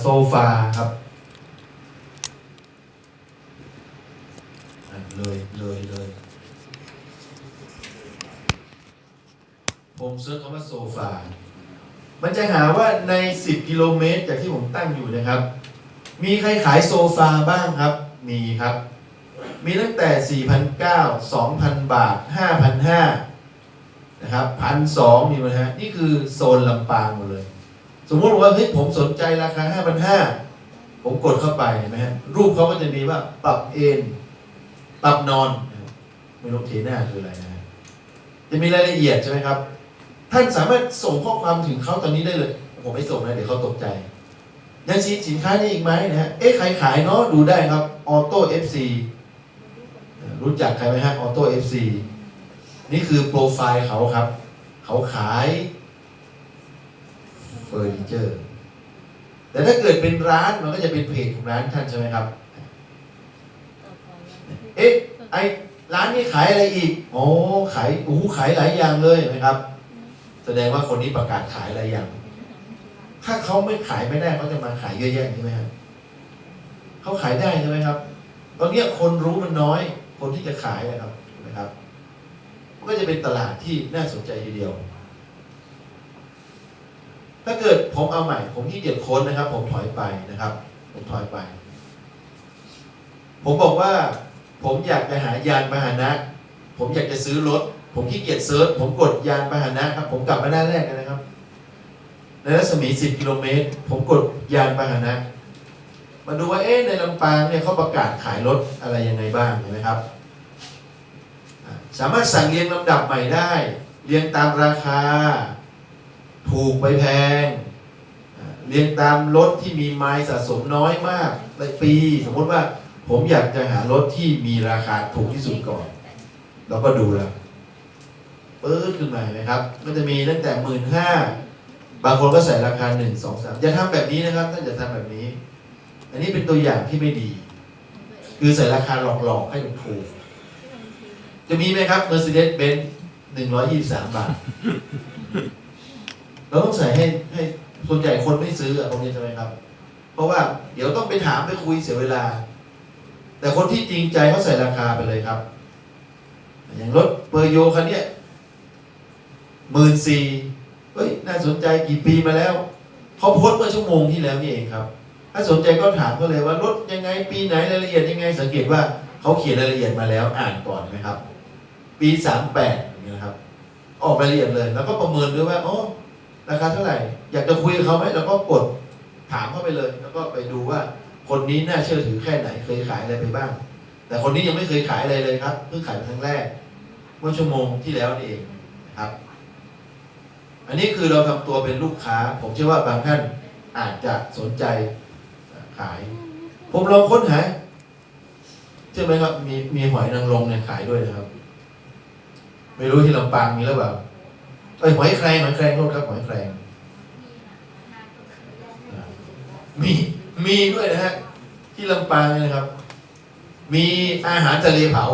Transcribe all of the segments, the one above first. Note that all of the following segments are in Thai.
โซฟาครับเลยเลยเลยผมเซิร์ชคำว่าโซฟา มันจะหาว่าใน 10 กิโลเมตร จากที่ผมตั้งอยู่นะครับ มีใครขายโซฟาบ้างครับ มีครับ มีตั้งแต่ 4,900 2,000 บาท 5,500 นะครับ 1,200 มีไหมฮะ นี่คือโซนลำปางหมดเลย สมมติว่าเฮ้ยผมสนใจราคา5,500ผมกดเข้าไปเห็นไหมฮะรูปเขาก็จะมีว่าปรับเอนปรับนอนนะครับไม่รู้เทหน้าคืออะไรนะฮะจะมีรายละเอียดใช่ไหมครับ ท่านสามารถส่งข้อความถึงเขาตอนนี้ได้เลย ผมไม่ส่งนะเดี๋ยวเขาตกใจยังชี้สินค้านี้อีกไหมนะฮะเอ๊ะใครขายเนาะดูได้ครับออโต้เอฟซีรู้จักใครไหมฮะออโต้เอฟซีนี่คือโปรไฟล์เขาครับ เขาขาย อร์นิเจอร์ แต่ถ้าเกิดเป็นร้านมันก็จะเป็นเพจของร้านท่านใช่ไหมครับ เอ๊ะไอร้านนี้ขายอะไรอีก โอ้ขายโอ้โหขายหลายอย่างเลยนไหมครับ แสดงว่าคนนี้ประกาศขายหลายอย่าง ถ้าเขาไม่ขายไม่ได้เขาจะมาขายเยอะแยะใช่ไหมครับเขาขายได้ใช่ไหมครับ ตอนนี้คนรู้มันน้อย คนที่จะขายนะครับนะครับ ก็จะเป็นตลาดที่น่าสนใจทีเดียว ถ้าเกิดผมเอาใหม่ ผมที่เกียจค้นนะครับ ผมถอยไปนะครับ ผมถอยไป ผมบอกว่า ผมอยากจะหายานพาหนะ ผมอยากจะซื้อรถ ผมขี้เกียจเซิร์ชผมกดยานพาหนะครับ ผมกลับมาหน้าแรกนะครับในรัศมี 10 กิโลเมตร ผมกดยานพาหนะ มาดูว่าเอ๊ะในลำปางเนี่ยเขาประกาศขายรถอะไรยังไงบ้างเห็นไหมครับ สามารถสั่งเรียงลำดับใหม่ได้ เรียงตามราคา ถูกไปแพง เรียงตามรถที่มีไมล์สะสมน้อยมากในปี สมมติว่าผมอยากจะหารถที่มีราคาถูกที่สุดก่อน เราก็ดูแล้วปื๊ดขึ้นมาเห็นไหมครับก็จะมีตั้งแต่หมื่นห้าบางคนก็ใส่ราคาหนึ่งสองสามอย่าทำแบบนี้นะครับถ้าจะทำแบบนี้ อันนี้เป็นตัวอย่างที่ไม่ดี คือใส่ราคาหลอกๆให้ถูกจะมีไหมครับ Mercedes-Benz หนึ่งร้อยยี่สามบาท เราต้องใส่ให้ให้ส่วนใหญ่คนไม่ซื้ออะตรงนี้ใช่ไหมครับ เพราะว่าเดี๋ยวต้องไปถามไปคุยเสียเวลา แต่คนที่จริงใจเขาใส่ราคาไปเลยครับ อย่างรถเปอร์โยคันเนี้ยหมื่นสี่เฮ้ยน่าสนใจกี่ปีมาแล้วเขาโพสเมื่อชั่วโมงที่แล้วนี่เองครับ ถ้าสนใจก็ถามเขาเลยว่ารถยังไงปีไหนรายละเอียดยังไง สังเกตว่าเขาเขียนรายละเอียดมาแล้วอ่านก่อนไหมครับ ปีสามแปดอย่างเงี้ยนะครับ ออกรายละเอียดเลย แล้วก็ประเมินด้วยว่าโอ้ ราคาเท่าไหร่ อยากจะคุยกับเขาไหมแล้วก็กดถามเข้าไปเลย แล้วก็ไปดูว่าคนนี้น่าเชื่อถือแค่ไหนเคยขายอะไรไปบ้าง แต่คนนี้ยังไม่เคยขายอะไรเลยครับ เพิ่งขายครั้งแรก เมื่อชั่วโมงที่แล้วนี่เองครับ อันนี้คือเราทำตัวเป็นลูกค้า ผมเชื่อว่าบางท่านอาจจะสนใจขาย ผมลองค้นหาเชื่อไหมครับ มีมีหอยนางรมเนี่ยขายด้วยนะครับ ไม่รู้ที่ลำปางมีหรือเปล่า อ้ยหอยแครงหอยแครงโทษครับหอยแครงอ่ามีมีด้วยนะฮะที่ลำปางเนี่ยนะครับ มีอาหารทะเลเผา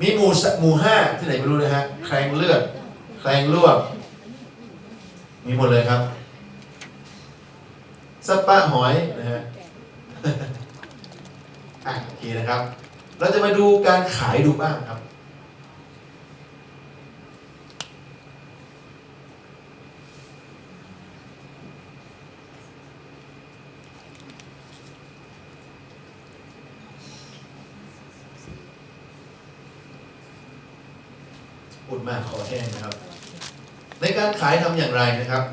มีหมูสหมูห้าที่ไหนไม่รู้นะฮะแครงเลือดแครงลวก มีหมดเลยครับสปาหอยนะฮะอะโอเคนะครับ เราจะมาดูการขายดูบ้างครับพูดมากขอแห้งนะครับ ในการขายทำอย่างไรนะครับ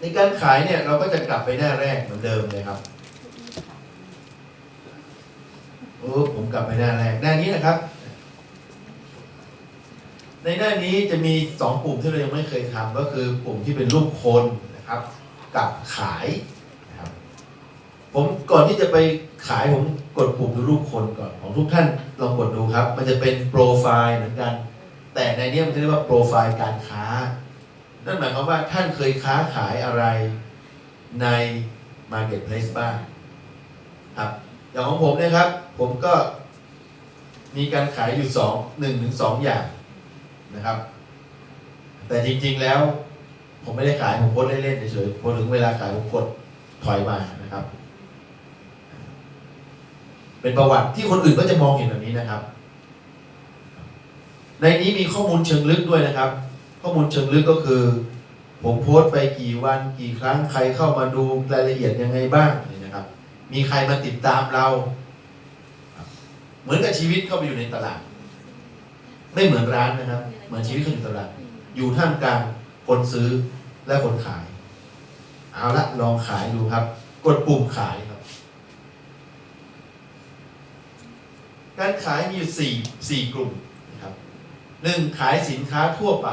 ในการขายเนี่ยเราก็จะกลับไปหน้าแรกเหมือนเดิมเลยครับโอ้ผม กลับไปหน้าแรกหน้านี้นะครับ ในหน้านี้จะมีสองปุ่มที่เรายังไม่เคยทำก็คือปุ่มที่เป็นรูปคนนะครับ กับขายนะครับ ผมก่อนที่จะไปขายผมกดปุ่มดูรูปคนก่อนของทุกท่านลองกดดูครับ มันจะเป็นโปรไฟล์เหมือนกัน แต่ในนี้มันจะเรียกว่าโปรไฟล์การค้า นั่นหมายความว่าท่านเคยค้าขายอะไรใน Marketplace บ้างครับอย่างของผมเนะครับ ผมก็ มีการขายอยู่สองหนึ่งถึงสองอย่างนะครับ แต่จริง ๆแล้ว ผมไม่ได้ขายผมโพสเล่นๆเฉยๆพอถึงเวลาขายผมกดถอยมานะครับ เป็นประวัติที่คนอื่นก็จะมองเห็นแบบนี้นะครับ ในนี้มีข้อมูลเชิงลึกด้วยนะครับ ข้อมูลเชิงลึกก็คือ ผมโพสต์ไปกี่วันกี่ครั้งใครเข้ามาดูรายละเอียดยังไงบ้างนี่นะครับ มีใครมาติดตามเรา เหมือนกับชีวิตเข้าไปอยู่ในตลาด ไม่เหมือนร้านนะครับ เหมือนชีวิตเขาอยู่ตลาด อยู่ท่ามกลางคนซื้อและคนขาย เอาละลองขายดูครับ กดปุ่มขายครับ การขายมีอยู่สี่สี่กลุ่มนะครับหนึ่งขายสินค้าทั่วไป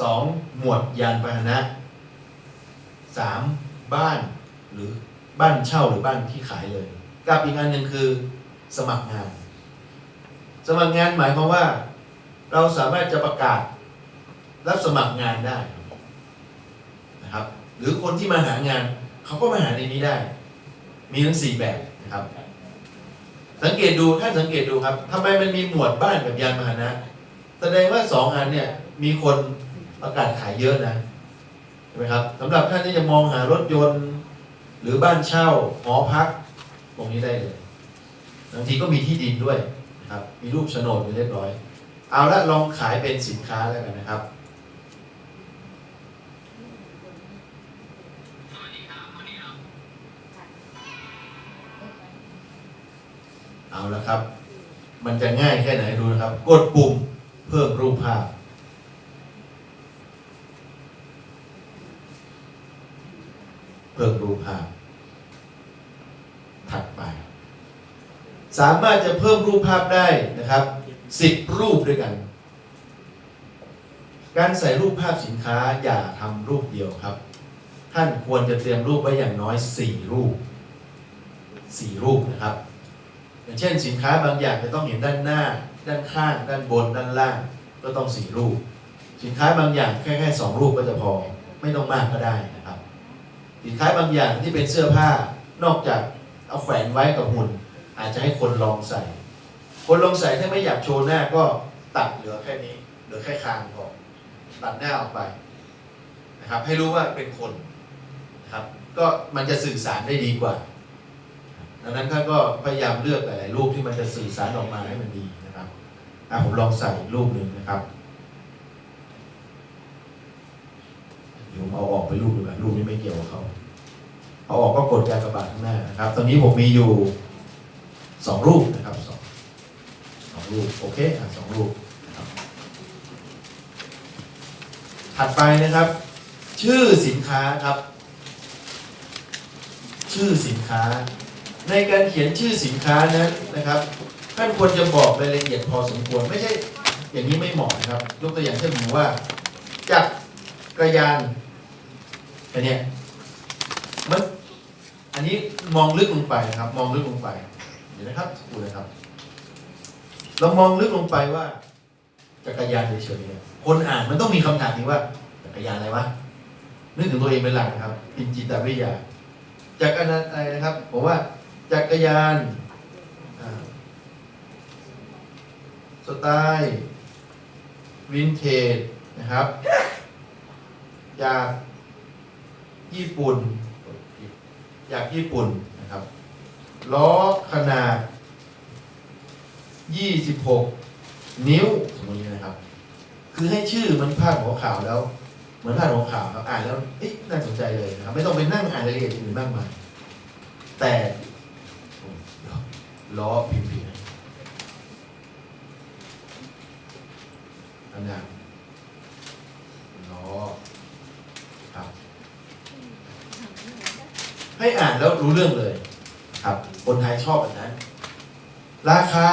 สองหมวดยานพาหนะสามบ้านหรือบ้านเช่าหรือบ้านที่ขายเลย กับอีกอันหนึ่งคือ สมัครงาน สมัครงานหมายความว่า เราสามารถจะประกาศรับสมัครงานได้นะครับ หรือคนที่มาหางานเขาก็มาหาในนี้ได้ มีทั้งสี่แบบนะครับ สังเกตดูท่านสังเกตดูครับทำไมมันมีหมวดบ้านกับยานพาหนะ แสดงว่าสองอันเนี่ยมีคนประกาศขายเยอะนะใช่ไหมครับสำหรับท่านที่จะมองหารถยนต์ หรือบ้านเช่าหอพักตรงนี้ได้เลย บางทีก็มีที่ดินด้วยนะครับ มีรูปโฉนดอยู่เรียบร้อย เอาละลองขายเป็นสินค้าแล้วกันนะครับเอาละครับ มันจะง่ายแค่ไหนดูนะครับ กดปุ่มเพิ่มรูปภาพ เพิ่มรูปภาพ ถัดไป สามารถจะเพิ่มรูปภาพได้นะครับสิบรูปด้วยกัน การใส่รูปภาพสินค้าอย่าทำรูปเดียวครับ ท่านควรจะเตรียมรูปไว้อย่างน้อยสี่รูปสี่รูปนะครับ อย่างเช่นสินค้าบางอย่างจะต้องเห็นด้านหน้า ด้านข้าง ด้านบน ด้านล่าง ก็ต้องสี่รูป สินค้าบางอย่างแค่แค่สองรูปก็จะพอ ไม่ต้องมากก็ได้นะครับ สินค้าบางอย่างที่เป็นเสื้อผ้านอกจากเอาแขวนไว้กับหุ่น อาจจะให้คนลองใส่ คนลองใส่ถ้าไม่อยากโชว์หน้าก็ตัดเหลือแค่นี้เหลือแค่คางพอตัดหน้าออกไปนะครับ ให้รู้ว่าเป็นคนนะครับ ก็มันจะสื่อสารได้ดีกว่า ดังนั้นท่านก็พยายามเลือกหลายๆรูปที่มันจะสื่อสารออกมาให้มันดีนะครับอะผมลองใส่รูปหนึ่งนะครับเดี๋ยวเอาออกไปรูปดีกว่ารูปนี้ไม่เกี่ยวกับเขาเอาออกก็กดกากระบาดข้างหน้านะครับ ตอนนี้ผมมีอยู่ สองรูปนะครับสองสองรูปโอเคอะสองรูปนะครับถัดไปนะครับ ชื่อสินค้าครับ ชื่อสินค้า ในการเขียนชื่อสินค้านั้นนะครับท่านควรจะบอกรายละเอียดพอสมควรไม่ใช่อย่างนี้ไม่เหมาะนะครับยกตัวอย่างเช่นผมว่าจักรยานอันนี้มันอันนี้มองลึกลงไปนะครับ มองลึกลงไป นะครับดูนะครับ เรามองลึกลงไปว่า จักรยานเฉยๆเนี่ยคนอ่านมันต้องมีคำถามนี้ว่า จักรยานอะไรวะนึกถึงตัวเองเป็นหลักนะครับเป็นจิตวิทยาจากรยานอะไรนะครับผมว่าจักรยานสไตล์วินเทจนะครับ จากญี่ปุ่น จากญี่ปุ่นนะครับ ล้อขนาด 26 นิ้วสมมตินะครับ คือให้ชื่อมันพาดหัวข่าวแล้ว เหมือนพาดหัวข่าวครับอ่านแล้วเอ๊ะน่าสนใจเลยนะครับ ไม่ต้องไปนั่งอ่านรายละเอียดอื่นมากมายแต่ล้อพิมพ์ผิดนะขนาดล้อครับ ให้อ่านแล้วรู้เรื่องเลย คนไทยชอบแบบนั้น ราคา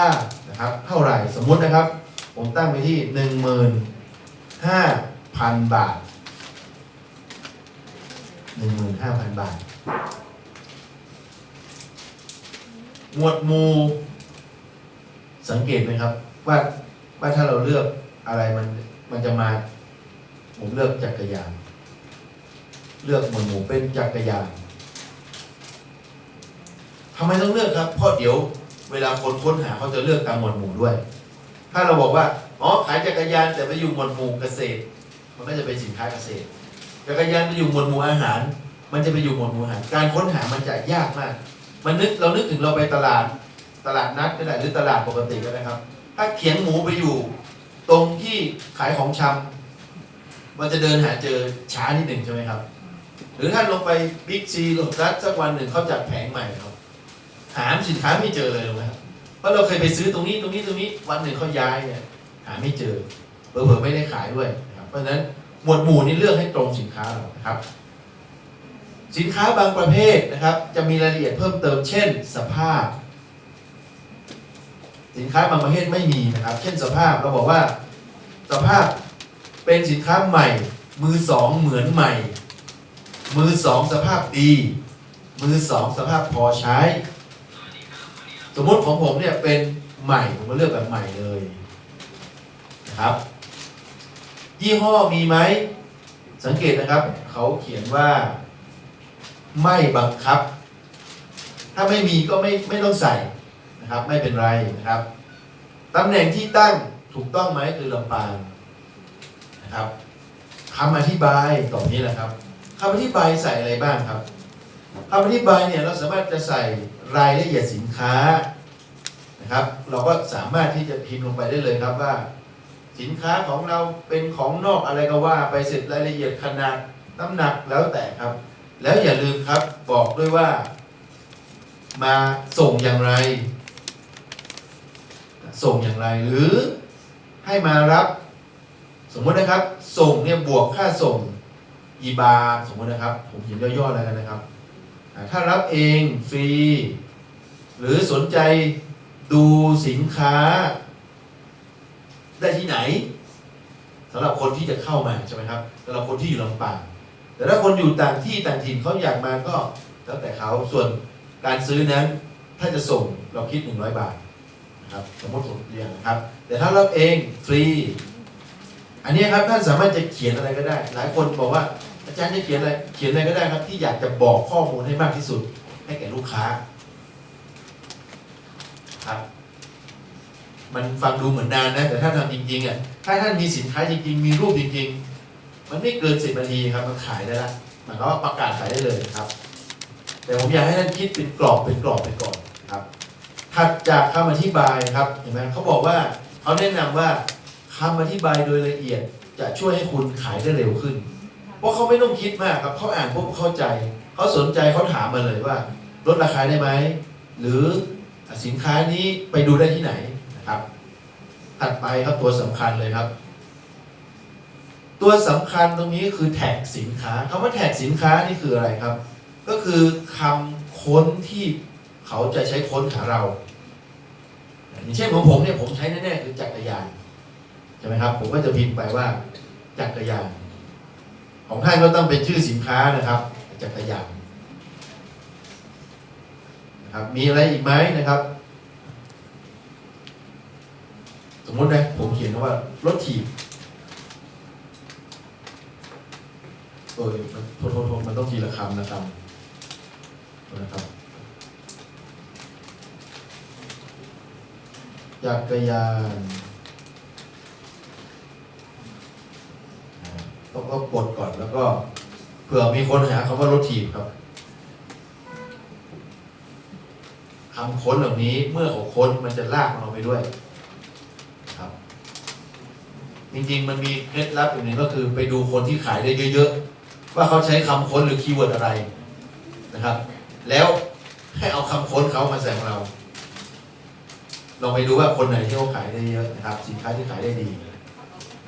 นะครับเท่าไหร่สมมุตินะครับ ผมตั้งไปที่หนึ่งหมื่นห้าพันบาทหนึ่งหมื่นห้าพันบาท หมวดหมู่สังเกตไหมครับ ว่าว่าถ้าเราเลือกอะไรมันมันจะมา ผมเลือกจักรยาน เลือกหมวดหมู่เป็นจักรยาน ทำไมต้องเลือกครับ เพราะเดี๋ยวเวลาคนค้นหาเขาจะเลือกตามหมวดหมู่ด้วย ถ้าเราบอกว่าอ๋อขายจักรยานแต่ไปอยู่หมวดหมู่เกษตร มันก็จะเป็นสินค้าเกษตร จักรยานไปอยู่หมวดหมู่อาหาร มันจะไปอยู่หมวดหมู่อาหาร การค้นหามันจะยากมาก มันนึกเรานึกถึงเราไปตลาดตลาดนัดก็ได้หรือตลาดปกติก็ได้ครับ ถ้าเขียงหมูไปอยู่ ตรงที่ขายของชำมันจะเดินหาเจอช้านิดหนึ่งใช่ไหมครับ หรือถ้าลงไปบิ๊กซีโลตัสสักวันหนึ่งเขาจัดแผงใหม่ครับ หาสินค้าไม่เจอเลยถูกไหมครับเพราะเราเคยไปซื้อตรงนี้ตรงนี้ตรงนี้วันหนึ่งเขาย้ายเนี่ยหาไม่เจอเผลอๆไม่ได้ขายด้วยนะครับเพราะฉะนั้นหมวดหมู่นี่เลือกให้ตรงสินค้าเรานะครับ สินค้าบางประเภทนะครับ จะมีรายละเอียดเพิ่มเติม เช่น สภาพ สินค้าบางประเภทไม่มีนะครับ เช่นสภาพเราบอกว่า สภาพเป็นสินค้าใหม่ มือสองเหมือนใหม่ มือสองสภาพดี มือสองสภาพพอใช้ สมมติของผมเนี่ยเป็นใหม่ ผมก็เลือกแบบใหม่เลยนะครับ ยี่ห้อมีไหม สังเกตนะครับ เขาเขียนว่า ไม่บังคับ ถ้าไม่มีก็ไม่ไม่ต้องใส่นะครับ ไม่เป็นไรนะครับตำแหน่งที่ตั้งถูกต้องไหมคือลำปางนะครับคำอธิบายต่อนี้แหละครับคำอธิบายใส่อะไรบ้างครับคำอธิบายเนี่ยเราสามารถจะใส่ รายละเอียดสินค้านะครับ เราก็สามารถที่จะพิมพ์ลงไปได้เลยครับว่า สินค้าของเราเป็นของนอกอะไรก็ว่า ไปเสร็จรายละเอียดขนาดน้ำหนักแล้วแต่ครับ แล้วอย่าลืมครับบอกด้วยว่า มาส่งอย่างไร ส่งอย่างไรหรือให้มารับ สมมตินะครับ ส่งเนี่ยบวกค่าส่งอีบาทสมมตินะครับ ผมเขียนย่อๆแล้วกันนะครับ ถ้ารับเองฟรี หรือสนใจดูสินค้า ได้ที่ไหนสำหรับคนที่จะเข้ามาใช่ไหมครับสำหรับคนที่อยู่ลำปางแต่ถ้าคนอยู่ต่างที่ต่างถิ่นเขาอยากมาก็แล้วแต่เขาส่วนการซื้อนั้น ถ้าจะส่งเราคิด 100 บาทนะครับสมมติผมเรียนนะครับ แต่ถ้ารับเองฟรี อันนี้ครับท่านสามารถจะเขียนอะไรก็ได้ หลายคนบอกว่า อาจารย์จะเขียนอะไร เขียนอะไรก็ได้ครับ ที่อยากจะบอกข้อมูลให้มากที่สุด ให้แก่ลูกค้า ครับ มันฟังดูเหมือนนานนะ แต่ถ้าทำจริงๆอะถ้าท่านมีสินค้าจริงๆ มีรูปจริง ๆ มันไม่เกินสิบนาทีครับ มันขายได้ละหมายความว่าประกาศขายได้เลยครับ แต่ผมอยากให้ท่านคิดเป็นกรอบเป็นกรอบไปก่อนครับถัดจากคำอธิบายครับเห็นไหมเขาบอกว่าเขาแนะนำว่าคำอธิบายโดยละเอียดจะช่วยให้คุณขายได้เร็วขึ้น เพราะเขาไม่ต้องคิดมากครับเขาอ่านปุ๊บเข้าใจ เขาสนใจเขาถามมาเลยว่า ลดราคาได้ไหม หรือสินค้านี้ไปดูได้ที่ไหนนะครับถัดไปครับตัวสำคัญเลยครับ ตัวสำคัญตรงนี้คือแท็กสินค้าคำว่าแท็กสินค้านี่คืออะไรครับ ก็คือคำค้นที่เขาจะใช้ค้นหาเราอย่างเช่นของผมเนี่ยผมใช้แน่ๆคือจักรยานใช่ไหมครับ ผมก็จะพิมพ์ไปว่าจักรยาน ของท่านก็ต้องเป็นชื่อสินค้านะครับจักรยานนะครับมีอะไรอีกไหมนะครับ สมมตินะผมเขียนว่ารถถีบเออมันโทษโทษโทษมันต้องทีละคำนะครับนะครับจักรยาน อ่าต้องก็กดก่อนแล้วก็เผื่อมีคนหาคำว่ารถถีบครับคำค้นเหล่านี้เมื่อเขาค้นมันจะลากเราไปด้วย ครับ จริงๆมันมีเคล็ดลับอย่างหนึ่งก็คือ ไปดูคนที่ขายได้เยอะๆว่าเขาใช้คำค้นหรือคีย์เวิร์ดอะไรนะครับ แล้วให้เอาคำค้นเขามาใส่ของเราลองไปดูว่าคนไหนที่เขาขายได้เยอะนะครับ สินค้าที่ขายได้ดี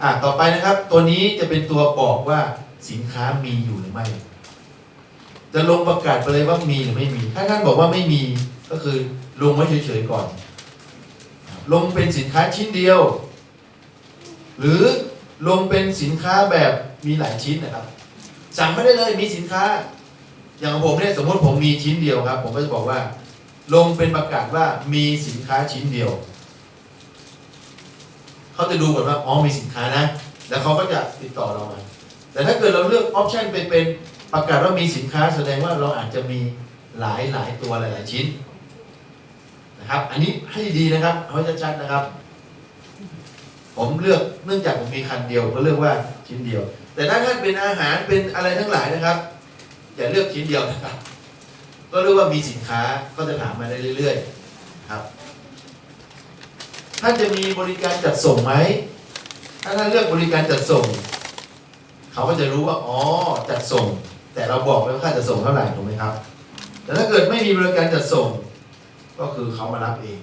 อะต่อไปนะครับ ตัวนี้จะเป็นตัวบอกว่าสินค้ามีอยู่หรือไม่ จะลงประกาศไปเลยว่ามีหรือไม่มี ถ้าท่านบอกว่าไม่มีก็คือลงไว้เฉยๆก่อน ลงเป็นสินค้าชิ้นเดียว หรือลงเป็นสินค้าแบบมีหลายชิ้นนะครับ สั่งไม่ได้เลยมีสินค้า อย่างผมเนี่ยสมมติผมมีชิ้นเดียวครับ ผมก็จะบอกว่า ลงเป็นประกาศว่ามีสินค้าชิ้นเดียว เขาจะดูก่อนว่าอ๋อมีสินค้านะ แล้วเขาก็จะติดต่อเรามา แต่ถ้าเกิดเราเลือกออปชันเป็นเป็นประกาศว่ามีสินค้าแสดงว่าเราอาจจะมีหลายหลายตัวหลาย ๆ ชิ้นนะครับ อันนี้ให้ดีนะครับเอาให้ชัดๆนะครับ ผมเลือกเนื่องจากผมมีคันเดียวก็เลือกว่าชิ้นเดียว แต่ถ้าท่านเป็นอาหารเป็นอะไรทั้งหลายนะครับ อย่าเลือกชิ้นเดียวนะครับ ก็รู้ว่ามีสินค้าก็จะถามมาได้เรื่อย ๆ ท่านจะมีบริการจัดส่งไหม ถ้าท่านเลือกบริการจัดส่ง เขาก็จะรู้ว่า อ๋อ จัดส่ง แต่เราบอกไว้ว่าค่าจัดส่งเท่าไหร่ถูกไหมครับ แต่ถ้าเกิดไม่มีบริการจัดส่ง ก็คือเขามารับเอง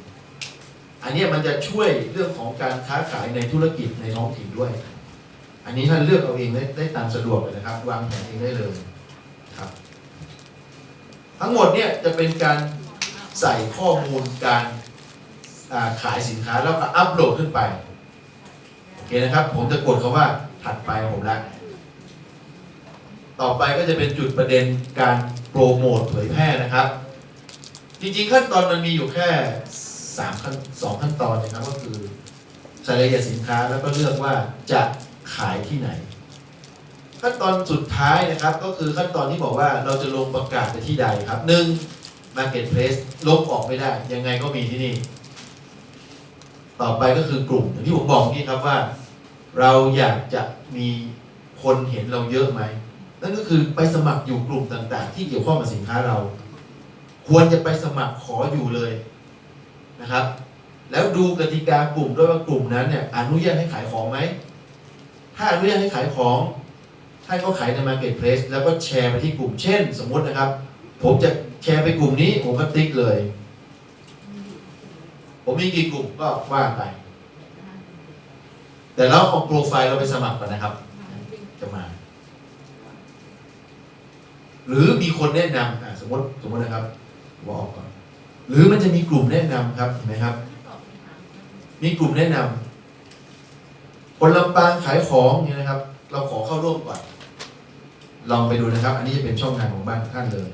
อันนี้มันจะช่วยเรื่องของการค้าขายในธุรกิจในท้องถิ่นด้วย อันนี้ท่านเลือกเอาเองได้ได้ตามสะดวกเลยนะครับ วางแผนเองได้เลยครับ ทั้งหมดเนี่ยจะเป็นการใส่ข้อมูลการ ขายสินค้าแล้วก็อัปโหลดขึ้นไปโอเคนะครับ ผมจะกดคาว่าถัดไปผมแล้วต่อไปก็จะเป็นจุดประเด็นการโปรโมทเผยแพร่นะครับ จริงๆขั้นตอนมันมีอยู่แค่สามขั้นสองขั้นตอนนะครับก็คือใส่รายละเอียดสินค้าแล้วก็เลือกว่าจะขายที่ไหน ขั้นตอนสุดท้ายนะครับ ก็คือขั้นตอนที่บอกว่าเราจะลงประกาศไปที่ใดครับหนึ่ง Marketplace ลบออกไม่ได้ ยังไงก็มีที่นี่ ต่อไปก็คือกลุ่มอย่างที่ผมบอกเมื่ครับว่า เราอยากจะมีคนเห็นเราเยอะไหมนั่นก็คือไปสมัครอยู่กลุ่มต่าง ๆ ที่เกี่ยวข้องกับสินค้าเรา ควรจะไปสมัครขออยู่เลยนะครับ แล้วดูกติกากลุ่มด้วยว่ากลุ่มนั้นเนี่ยอนุญาตให้ขายของไหมถ้าอนุญาตให้ขายของท่านก็ขายใน Marketplace แล้วก็แชร์ไปที่กลุ่มเช่น สมมตินะครับ ผมจะแชร์ไปกลุ่มนี้ผมก็ติ๊กเลย ผมมีกี่กลุ่มก็ว่าไป แต่เราเอาโปรไฟล์เราไปสมัครก่อนนะครับ จะมา หรือมีคนแนะนำอะสมมติสมมตินะครับบออกก่อน หรือมันจะมีกลุ่มแนะนำครับเห็นไหมครับ มีกลุ่มแนะนำคนลำปางขายของเนี่ยนะครับ เราขอเข้าร่วมก่อนลองไปดูนะครับ อันนี้จะเป็นช่องทางของบ้านท่านเลย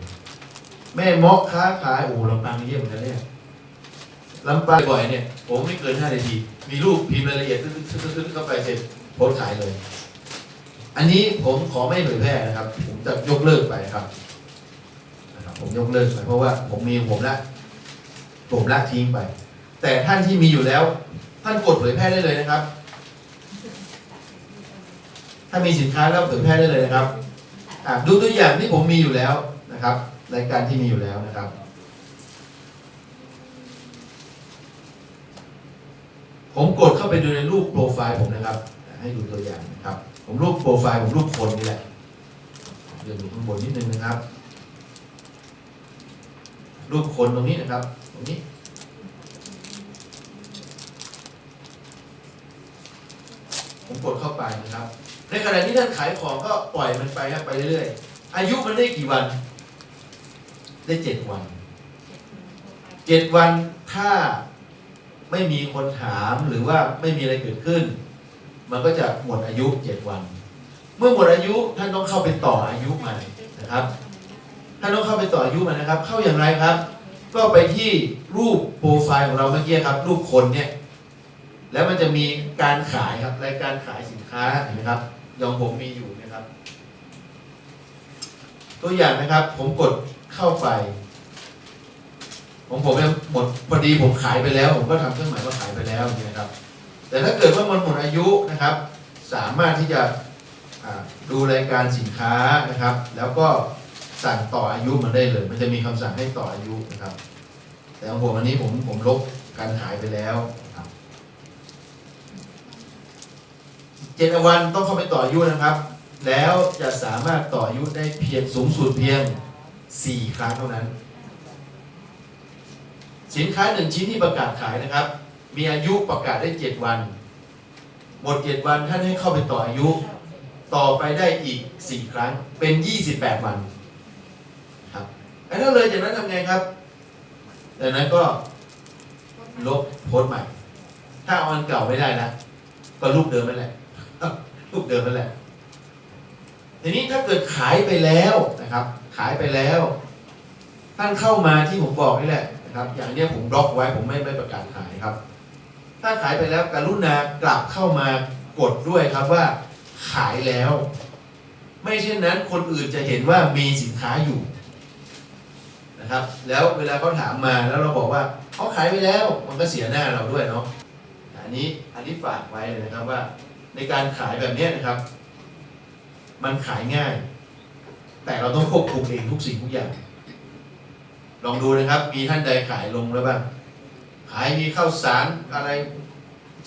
แม่มาะค้าขายโอ้ลำปางเยี่ยมเหมือนกันเนี่ย ลำปางบ่อยเนี่ย ผมไม่เกินห้านาที มีรูปพิมพ์รายละเอียดตึ๊ดๆๆๆเข้าไปเสร็จโพสขายเลย อันนี้ผมขอไม่เผยแพร่นะครับ ผมจะยกเลิกไปครับนะครับ ผมยกเลิกไปเพราะว่าผมมีผมละ ผมละทิ้งไป แต่ท่านที่มีอยู่แล้ว ท่านกดเผยแพร่ได้เลยนะครับ ถ้ามีสินค้าแล้วเผยแพร่ได้เลยนะครับดูตัวอย่างที่ผมมีอยู่แล้วนะครับ รายการที่มีอยู่แล้วนะครับ ผมกดเข้าไปดูในรูปโปรไฟล์ผมนะครับ ให้ดูตัวอย่างนะครับ ผมรูปโปรไฟล์ผมรูปคนนี่แหละเดี๋ยวดูข้างบนนิดนึงนะครับ รูปคนตรงนี้นะครับ ตรงนี้ ผมกดเข้าไปนะครับ ในขณะที่ท่านขายของก็ปล่อยมันไปครับไปเรื่อยๆอายุมันได้กี่วัน ได้เจ็ดวันเจ็ดวันถ้า ไม่มีคนถามหรือว่าไม่มีอะไรเกิดขึ้น มันก็จะหมดอายุเจ็ดวัน เมื่อหมดอายุท่านต้องเข้าไปต่ออายุใหม่นะครับ ท่านต้องเข้าไปต่ออายุใหม่นะครับ เข้าอย่างไรครับ ก็ไปที่รูปโปรไฟล์ของเราเมื่อกี้ครับ รูปคนเนี่ย แล้วมันจะมีการขายครับรายการขายสินค้าเห็นไหมครับอยองผมมีอยู่นะครับ ตัวอย่างนะครับ ผมกดเข้าไป ของผมเนี่ยหมดพอดีผมขายไปแล้ว ผมก็ทำเครื่องหมายว่าขายไปแล้วอย่นี่ยครับ แต่ถ้าเกิดว่ามันหมดอายุนะครับ สามารถที่จะดูรายการสินค้านะครับ แล้วก็สั่งต่ออายุมันได้เลย มันจะมีคำสั่งให้ต่ออายุนะครับ แต่ของผมอันนี้ผมผมลบการขายไปแล้วครับเจ็ดวันต้องเข้าไปต่ออายุนะครับ แล้วจะสามารถต่ออายุได้เพียงสูงสุดเพียง 4 ครั้งเท่านั้น สินค้าหนึ่งชิ้นที่ประกาศขายนะครับ มีอายุประกาศได้7วัน หมด7วันท่านให้เข้าไปต่ออายุ ต่อไปได้อีก4ครั้ง เป็น28วัน ครับแล้วเลยจากนั้นทำไงครับจากนั้นก็ลบโพสต์ใหม่ ถ้าเอาอันเก่าไม่ได้นะ ก็รูปเดิมนั่นแหละรูปเดิมนั่นแหละทีนี้ถ้าเกิดขายไปแล้วนะครับ ขายไปแล้ว ท่านเข้ามาที่ผมบอกนี่แหละ นะครับ อย่างเนี้ยผมบล็อกไว้ผมไม่ไม่ประกาศขายครับ ถ้าขายไปแล้วกรุณากลับเข้ามากดด้วยครับว่าขายแล้ว ไม่เช่นนั้นคนอื่นจะเห็นว่ามีสินค้าอยู่นะครับ แล้วเวลาเขาถามมาแล้วเราบอกว่าเขาขายไปแล้วมันก็เสียหน้าเราด้วยเนาะอันนี้อันนี้ฝากไว้เลยนะครับว่า ในการขายแบบนี้นะครับ มันขายง่าย แต่เราต้องควบคุมเองทุกสิ่งทุกอย่าง ลองดูนะครับ มีท่านใดขายลงแล้วบ้าง ขายมีข้าวสารอะไร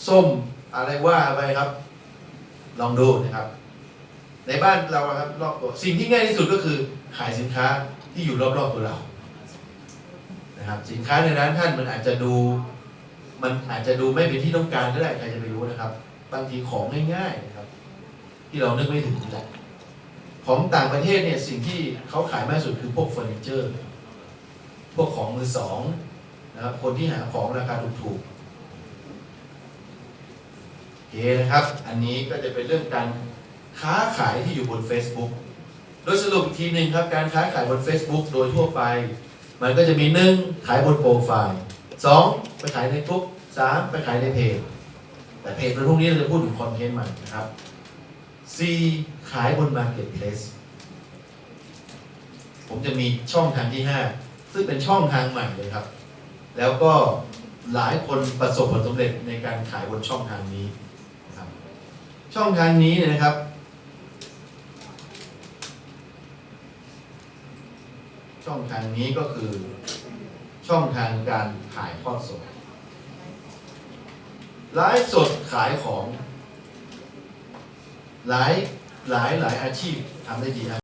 ส้มอะไรว่าไปครับ ลองดูนะครับ ในบ้านเราครับรอบตัวสิ่งที่ง่ายที่สุดก็คือ ขายสินค้าที่อยู่รอบๆตัวเรา นะครับ สินค้าในร้านท่านมันอาจจะดู มันอาจจะดูไม่เป็นที่ต้องการก็ได้ใครจะไปรู้นะครับ บางทีของง่ายๆนะครับ ที่เรานึกไม่ถึงนี่แหละของต่างประเทศเนี่ยสิ่งที่เขาขายมากสุดคือพวกเฟอร์นิเจอร์ พวกของมือสองนะครับคนที่หาของราคาถูกๆโอเคนะครับ อันนี้ก็จะเป็นเรื่องการค้าขายที่อยู่บน Facebook โดยสรุปทีหนึ่งครับการค้าขายบน Facebook โดยทั่วไป มันก็จะมีหนึ่งขายบนโปรไฟล์สองไปขายในกลุ่มสามไปขายในเพจแต่เพจในพวกนี้เราจะพูดถึงคอนเทนต์ใหม่นะครับ C ขายบน Marketplace ผมจะมีช่องทางที่ 5 ซึ่งเป็นช่องทางใหม่เลยครับ แล้วก็หลายคนประสบผลสำเร็จในการขายบนช่องทางนี้นะครับ ช่องทางนี้เนี่ยนะครับ ช่องทางนี้ก็คือช่องทางการขายทอดสดไลฟ์สดขายของ หลายหลายหลายอาชีพทำได้ดีนะ